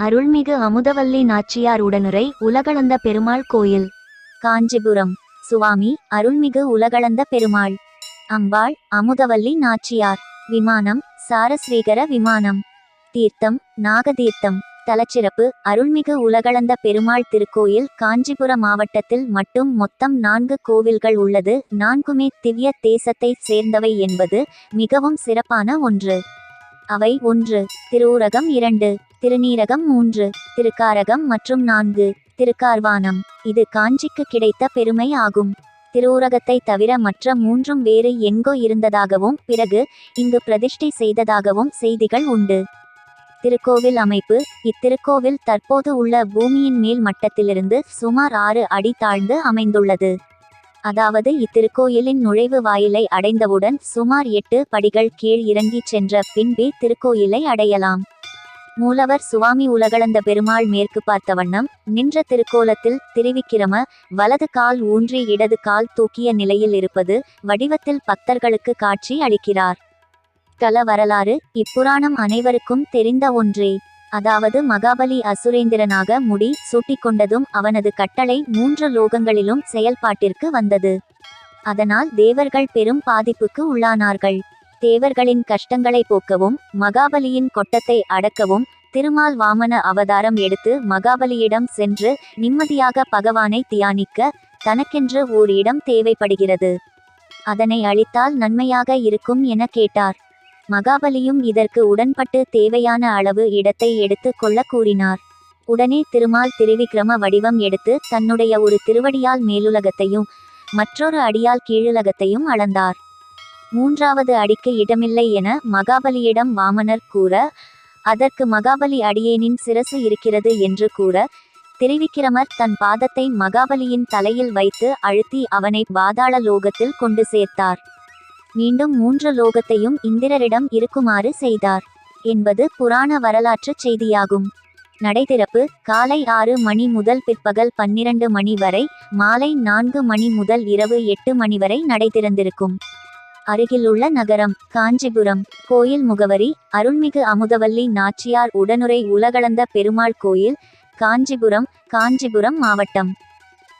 அருள்மிகு அமுதவல்லி நாச்சியார் உடனுரை உலகளந்த பெருமாள் கோயில். காஞ்சிபுரம். சுவாமி அருள்மிகு உலகளந்த பெருமாள். அம்பாள் அமுதவல்லி நாச்சியார். விமானம் சாரஸ்ரீகர விமானம். தீர்த்தம் நாகதீர்த்தம். தலச்சிறப்பு அருள்மிகு உலகளந்த பெருமாள் திருக்கோயில் காஞ்சிபுர மாவட்டத்தில் மட்டும் மொத்தம் நான்கு கோவில்கள் உள்ளது. நான்குமே திவ்ய தேசத்தை சேர்ந்தவை என்பது மிகவும் சிறப்பான ஒன்று. அவை ஒன்று திருவுரகம் இரண்டு. திருநீரகம் மூன்று திருக்காரகம் மற்றும் நான்கு திருக்கார்வானம். இது காஞ்சிக்கு கிடைத்த பெருமை ஆகும். திருவுரகத்தை தவிர மற்ற மூன்றும் வேறு எங்கோ இருந்ததாகவும் பிறகு இங்கு பிரதிஷ்டை செய்ததாகவும் செய்திகள் உண்டு. திருக்கோவில் அமைப்பு இத்திருக்கோவில் தற்போது உள்ள பூமியின் மேல் மட்டத்திலிருந்து சுமார் ஆறு அடி தாழ்ந்து அமைந்துள்ளது. அதாவது இத்திருக்கோயிலின் நுழைவு வாயிலை அடைந்தவுடன் சுமார் எட்டு படிகள் கீழ் இறங்கிச் சென்ற பின்பே திருக்கோயிலை அடையலாம். மூலவர் சுவாமி உலகளந்த பெருமாள் மேற்கு பார்த்த வண்ணம் நின்ற திருக்கோலத்தில் திருவிக்கிரம வலது கால் ஊன்றி இடது கால் தூக்கிய நிலையில் இருப்பது வடிவத்தில் பக்தர்களுக்கு காட்சி அளிக்கிறார். தல வரலாறு இப்புராணம் அனைவருக்கும் தெரிந்த ஒன்றே. அதாவது மகாபலி அசுரேந்திரனாக முடி சூட்டிக்கொண்டதும் அவனது கட்டளை மூன்று லோகங்களிலும் செயல்பாட்டிற்கு வந்தது. அதனால் தேவர்கள் பெரும் பாதிப்புக்கு உள்ளானார்கள். தேவர்களின் கஷ்டங்களை போக்கவும் மகாபலியின் கொட்டத்தை அடக்கவும் திருமால் வாமன அவதாரம் எடுத்து மகாபலியிடம் சென்று நிம்மதியாக பகவானை தியானிக்க தனக்கென்று ஓர் இடம் தேவைப்படுகிறது. அதனை அளித்தால் நன்மையாக இருக்கும் என கேட்டார். மகாபலியும் இதற்கு உடன்பட்டு தேவையான அளவு இடத்தை எடுத்து கொள்ள கூறினார். உடனே திருமால் திருவிக்ரம வடிவம் எடுத்து தன்னுடைய ஒரு திருவடியால் மேலுலகத்தையும் மற்றொரு அடியால் கீழுலகத்தையும் அளந்தார். மூன்றாவது அடிக்கு இடமில்லை என மகாபலியிடம் வாமனர் கூற அதற்கு மகாபலி அடியேனின் சிரசு இருக்கிறது என்று கூற திருவிக்கிரமர் தன் பாதத்தை மகாபலியின் தலையில் வைத்து அழுத்தி அவனை பாதாள லோகத்தில் கொண்டு சேர்த்தார். மீண்டும் மூன்று லோகத்தையும் இந்திரரிடம் இருக்குமாறு செய்தார் என்பது புராண வரலாற்றுச் செய்தியாகும். நடைதிறப்பு காலை ஆறு மணி முதல் பிற்பகல் பன்னிரண்டு மணி வரை மாலை நான்கு மணி முதல் இரவு எட்டு மணி வரை நடை திறந்திருக்கும் அருகிலுள்ள நகரம் காஞ்சிபுரம் கோயில் முகவரி அருள்மிகு அமுதவல்லி நாச்சியார் உடனுரை உலகளந்த பெருமாள் கோயில் காஞ்சிபுரம் காஞ்சிபுரம் மாவட்டம்.